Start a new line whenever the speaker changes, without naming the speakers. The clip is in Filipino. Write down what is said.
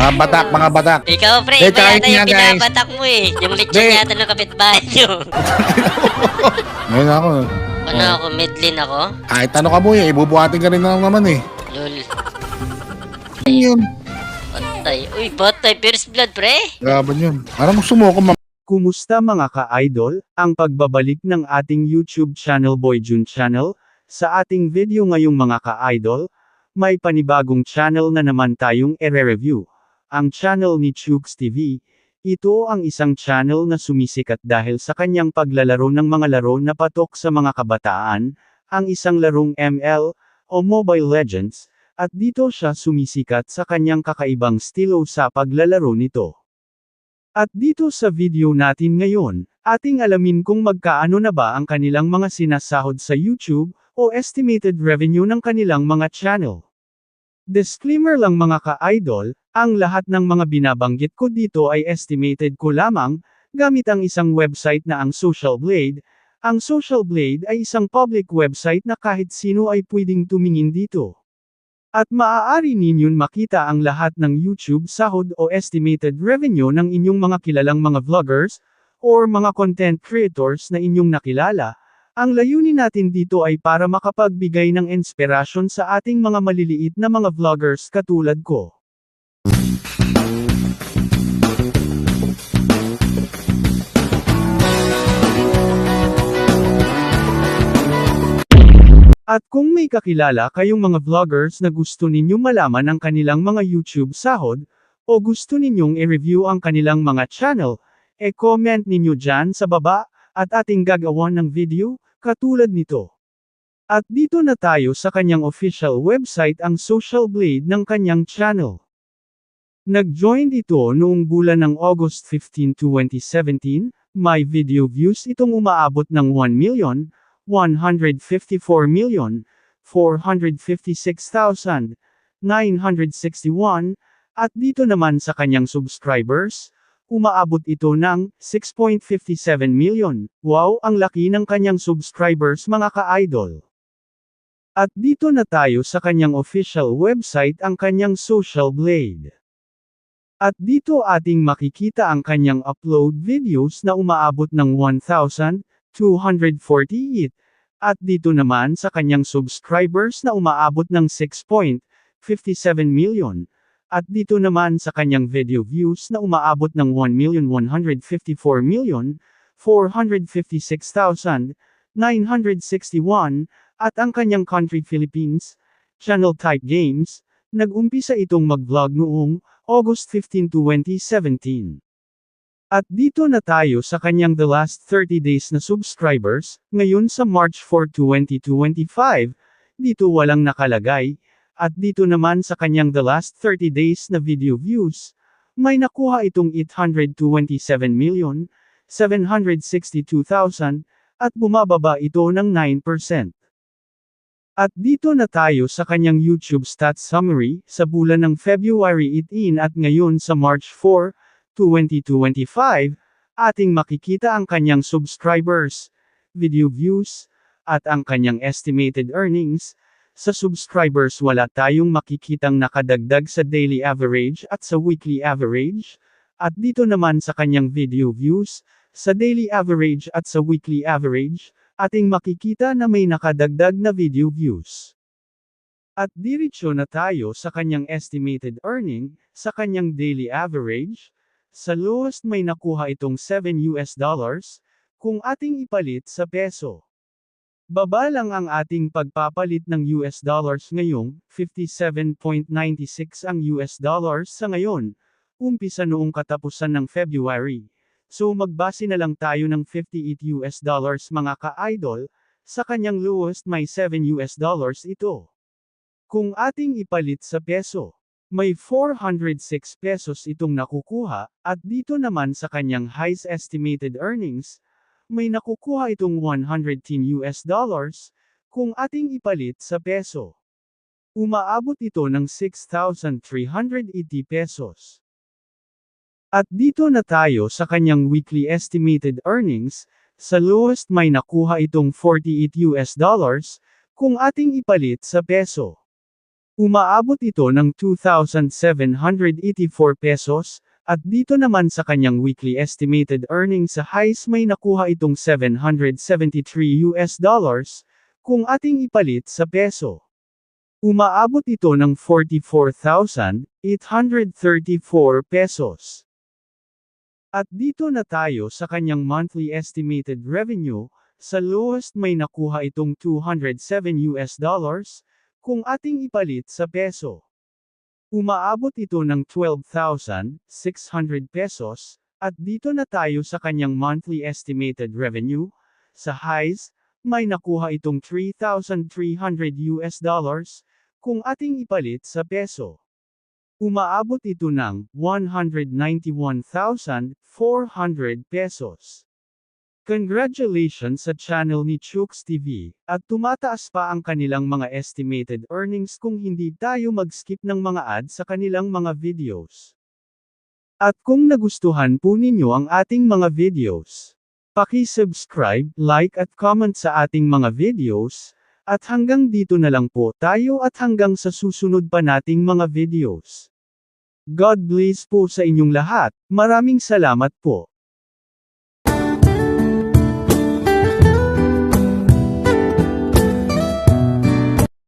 Mga batak, mga batak.
Ikaw, pre,
Eh,
iba
tsaka
yata
yun
yung
guys.
binabatak mo eh. Yung lechon
Eh.
yata ng kapitbahay nyo.
Ngayon ako.
ano ako, midlin ako?
Kahit ano ka mo eh, ibubuhatin ka rin lang naman eh.
Lol,
Ano yun?
patay. Uy, patay, first blood, pre.
Grabe yun. Parang gusto mo ako
Kumusta mga ka-idol? Ang pagbabalik ng ating YouTube channel Boy Jun Channel. Sa ating video ngayong mga ka-idol, may panibagong channel na naman tayong ere-review. Ang channel ni Chooks TV. Ito ang isang channel na sumisikat dahil sa kanyang paglalaro ng mga laro na patok sa mga kabataan, ang isang larong ML o Mobile Legends, at dito siya sumisikat sa kanyang kakaibang estilo sa paglalaro nito. At dito sa video natin ngayon, ating alamin kung magkaano na ba ang kanilang mga sinasahod sa YouTube, o estimated revenue ng kanilang mga channel. Disclaimer lang mga ka-idol, ang lahat ng mga binabanggit ko dito ay estimated ko lamang, gamit ang isang website na ang Social Blade. Ang Social Blade ay isang public website na kahit sino ay pwedeng tumingin dito. At maaari ninyong makita ang lahat ng YouTube sahod o estimated revenue ng inyong mga kilalang mga vloggers, or mga content creators na inyong nakilala. Ang layunin natin dito ay para makapagbigay ng inspirasyon sa ating mga maliliit na mga vloggers katulad ko. At kung may kakilala kayong mga vloggers na gusto ninyong malaman ang kanilang mga YouTube sahod, o gusto ninyong i-review ang kanilang mga channel, e-comment ninyo dyan sa baba, at ating gagawa ng video, katulad nito. At dito na tayo sa kanyang official website ang Social Blade ng kanyang channel. Nag-join ito noong bulan ng August 15, 2017, may video views itong umaabot ng 1 million, 154,456,961, at dito naman sa kanyang subscribers, umaabot ito ng 6.57 million. Wow, ang laki ng kanyang subscribers mga ka-idol. At dito na tayo sa kanyang official website ang kanyang social blade. At dito ating makikita ang kanyang upload videos na umaabot ng 1,248, at dito naman sa kanyang subscribers na umaabot ng 6.57 million, at dito naman sa kanyang video views na umaabot ng 1,154,456,961, at ang kanyang country Philippines, channel type games, nag-umpisa itong mag-vlog noong August 15, 2017. At dito na tayo sa kanyang the last 30 days na subscribers, ngayon sa March 4, 2025, dito walang nakalagay, at dito naman sa kanyang the last 30 days na video views, may nakuha itong 827,762,000, at bumababa ito ng 9%. At dito na tayo sa kanyang YouTube stats summary, sa bulan ng February 18 at ngayon sa March 4, 2025, ating makikita ang kanyang subscribers, video views, at ang kanyang estimated earnings. Sa subscribers wala tayong makikitang nakadagdag sa daily average at sa weekly average, at dito naman sa kanyang video views, sa daily average at sa weekly average, ating makikita na may nakadagdag na video views. At diretso na tayo sa kanyang estimated earning, sa kanyang daily average, sa lowest may nakuha itong 7 US dollars, kung ating ipalit sa peso. Baba lang ang ating pagpapalit ng US dollars ngayong, 57.96 ang US dollars sa ngayon, umpisa noong katapusan ng February. So magbase na lang tayo ng 58 US dollars mga ka-idol, sa kanyang lowest may 7 US dollars ito. Kung ating ipalit sa peso, may 406 pesos itong nakukuha, at dito naman sa kanyang highest estimated earnings, may nakukuha itong 110 US dollars, kung ating ipalit sa peso. Umaabot ito ng 6,380 pesos. At dito na tayo sa kanyang weekly estimated earnings, sa lowest may nakuha itong 48 US dollars, kung ating ipalit sa peso. Umaabot ito ng 2,784 pesos, at dito naman sa kanyang weekly estimated earnings sa highs may nakuha itong 773 US dollars, kung ating ipalit sa peso. Umaabot ito ng 44,834 pesos. At dito na tayo sa kanyang monthly estimated revenue, sa lowest may nakuha itong 207 US dollars, kung ating ipalit sa peso. Umaabot ito ng 12,600 pesos, at dito na tayo sa kanyang monthly estimated revenue, sa highs, may nakuha itong 3,300 US dollars, kung ating ipalit sa peso. Umaabot ito ng 191,400 pesos. Congratulations sa channel ni Chooks TV, at tumataas pa ang kanilang mga estimated earnings kung hindi tayo mag-skip ng mga ads sa kanilang mga videos. At kung nagustuhan po ninyo ang ating mga videos, paki-subscribe, like at comment sa ating mga videos, at hanggang dito na lang po tayo at hanggang sa susunod pa nating mga videos. God bless po sa inyong lahat, maraming salamat po.